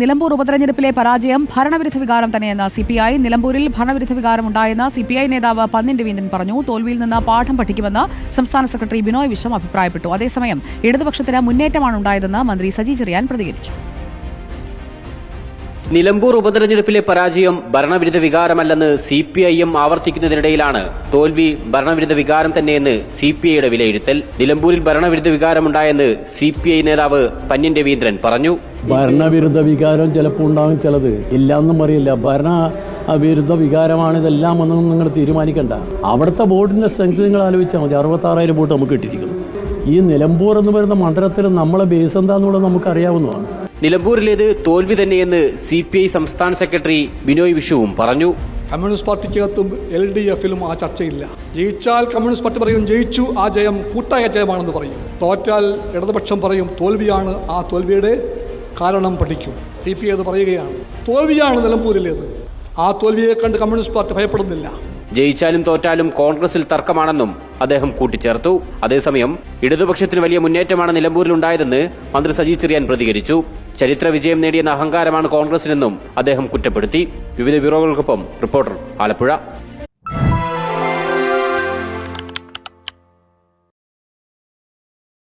നിലമ്പൂർ ഉപതെരഞ്ഞെടുപ്പിലെ പരാജയം ഭരണവിരുദ്ധ വികാരം തന്നെയെന്ന് സി പി ഐ. നിലമ്പൂരിൽ ഭരണവിരുദ്ധ വികാരം ഉണ്ടായെന്ന് സി പി ഐ നേതാവ് പന്നിൻ രവീന്ദ്രൻ പറഞ്ഞു. തോൽവിയിൽ നിന്ന് പാഠം പഠിക്കുമെന്ന് സംസ്ഥാന സെക്രട്ടറി ബിനോയ് വിശ്വം അഭിപ്രായപ്പെട്ടു. അതേസമയം ഇടതുപക്ഷത്തിന് മുന്നേറ്റമാണ് ഉണ്ടായതെന്ന് മന്ത്രി സജി ചെറിയാൻ പ്രതികരിച്ചു. നിലമ്പൂർ ഉപതെരഞ്ഞെടുപ്പിലെ പരാജയം ഭരണവിരുദ്ധ വികാരമല്ലെന്ന് സി പി ഐ എം ആവർത്തിക്കുന്നതിനിടയിലാണ് തോൽവി ഭരണവിരുദ്ധ വികാരം തന്നെയെന്ന് സി പി ഐയുടെ വിലയിരുത്തൽ. നിലമ്പൂരിൽ ഭരണവിരുദ്ധ വികാരമുണ്ടായെന്ന് സി പി ഐ നേതാവ് പന്യൻ രവീന്ദ്രൻ പറഞ്ഞു. ഭരണവിരുദ്ധ വികാരം ചിലപ്പോൾ ഉണ്ടാകും ചിലത്. ഇല്ലാന്നും പറയില്ല. ഭരണ വിരുദ്ധ വികാരമാണ് ഇതെല്ലാം എന്നൊന്നും നിങ്ങൾ തീരുമാനിക്കണ്ട. അവിടുത്തെ ബോട്ടിന്റെ സ്ട്രെങ്ത് നിങ്ങൾ ആലോചിച്ചാൽ മതി. അറുപത്താറായിരം വോട്ട് നമുക്ക് കിട്ടിയിരിക്കുന്നു. ഈ നിലമ്പൂർ എന്ന് പറയുന്ന മണ്ഡലത്തിൽ നമ്മളെ ബേസ് എന്താണെന്നുള്ളത് നമുക്ക് അറിയാവുന്നതാണ് നിലമ്പൂരിലേത് തോൽവി തന്നെയെന്ന് സി പി ഐ സംസ്ഥാന സെക്രട്ടറി ബിനോയ് വിഷുവും പറഞ്ഞു. കമ്മ്യൂണിസ്റ്റ് പാർട്ടിക്കകത്തും എൽ ഡി എഫിലും ആ ചർച്ചയില്ല. ജയിച്ചാൽ കമ്മ്യൂണിസ്റ്റ് പാർട്ടി പറയും ജയിച്ചു ആ ജയം കൂട്ടായ ജയമാണെന്ന് പറയും. തോറ്റാൽ ഇടതുപക്ഷം പറയും തോൽവിയാണ് ആ തോൽവിയുടെ കാരണം പഠിക്കും. സി പി അത് പറയുകയാണ്. തോൽവിയാണ് നിലമ്പൂരിലേത്. ആ തോൽവിയെ കണ്ട് കമ്മ്യൂണിസ്റ്റ് പാർട്ടി ഭയപ്പെടുന്നില്ല. ജയിച്ചാലും തോറ്റാലും കോൺഗ്രസിൽ തർക്കമാണെന്നും അദ്ദേഹം കൂട്ടിച്ചേർത്തു. അതേസമയം ഇടതുപക്ഷത്തിന് വലിയ മുന്നേറ്റമാണ് നിലമ്പൂരിൽ ഉണ്ടായതെന്ന് മന്ത്രി സജി ചെറിയാൻ പ്രതികരിച്ചു. ചരിത്ര വിജയം നേടിയെന്ന അഹങ്കാരമാണ് കോൺഗ്രസിനെന്നും അദ്ദേഹം കുറ്റപ്പെടുത്തി. വിവിധ ബ്യൂറോകൾക്കൊപ്പം റിപ്പോർട്ടർ ആലപ്പുഴ.